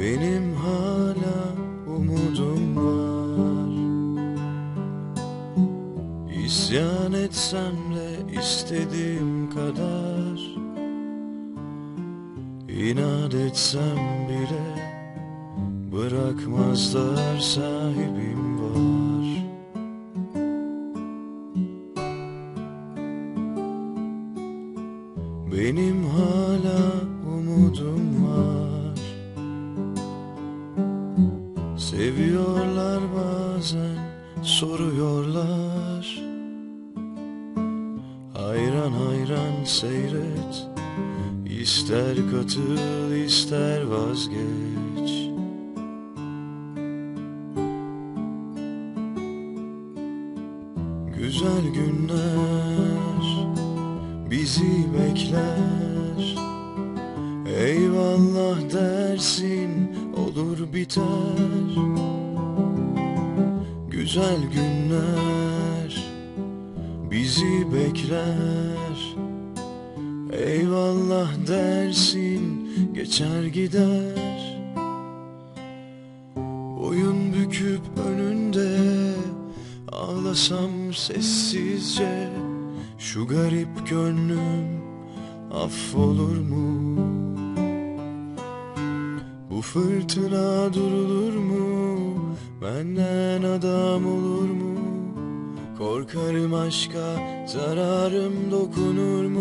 Benim hala umudum var. İsyan etsem de istediğim kadar. İnat etsem bile Bırakmazlar sahibim var. Benim hala umudum Seviyorlar bazen soruyorlar. Hayran hayran seyret İster katıl ister vazgeç. Güzel günler bizi bekler. Eyvallah dersin olur biter. Güzel günler bizi bekler. Eyvallah dersin geçer gider. Boyun büküp önünde Ağlasam sessizce Şu garip gönlüm affolur mu? Bu fırtına durulur mu? Benden adam olur mu? Korkarım aşka zararım dokunur mu?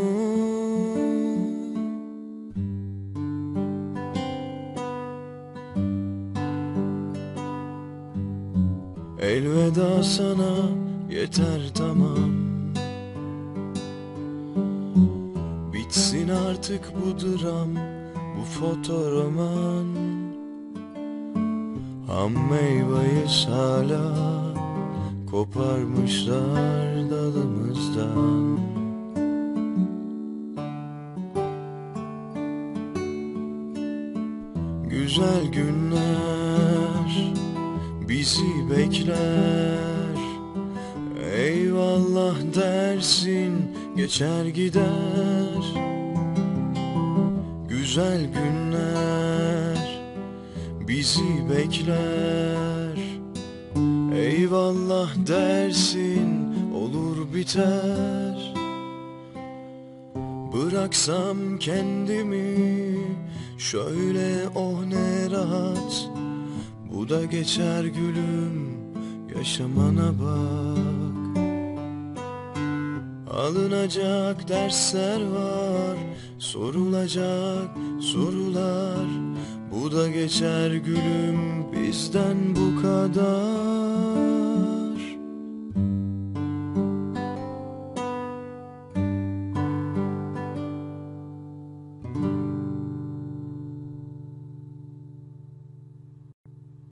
Elveda sana yeter tamam Bitsin artık bu dram bu fotoroman Ham meyveyiz hala koparmışlar dalımızdan. Güzel günler bizi bekler. Eyvallah dersin geçer gider Güzel günler bizi bekler. Eyvallah dersin olur biter. Bıraksam kendimi şöyle oh ne rahat. Bu da geçer gülüm yaşamana bak Alınacak dersler var Sorulacak sorular. Bu da geçer gülüm bizden bu kadar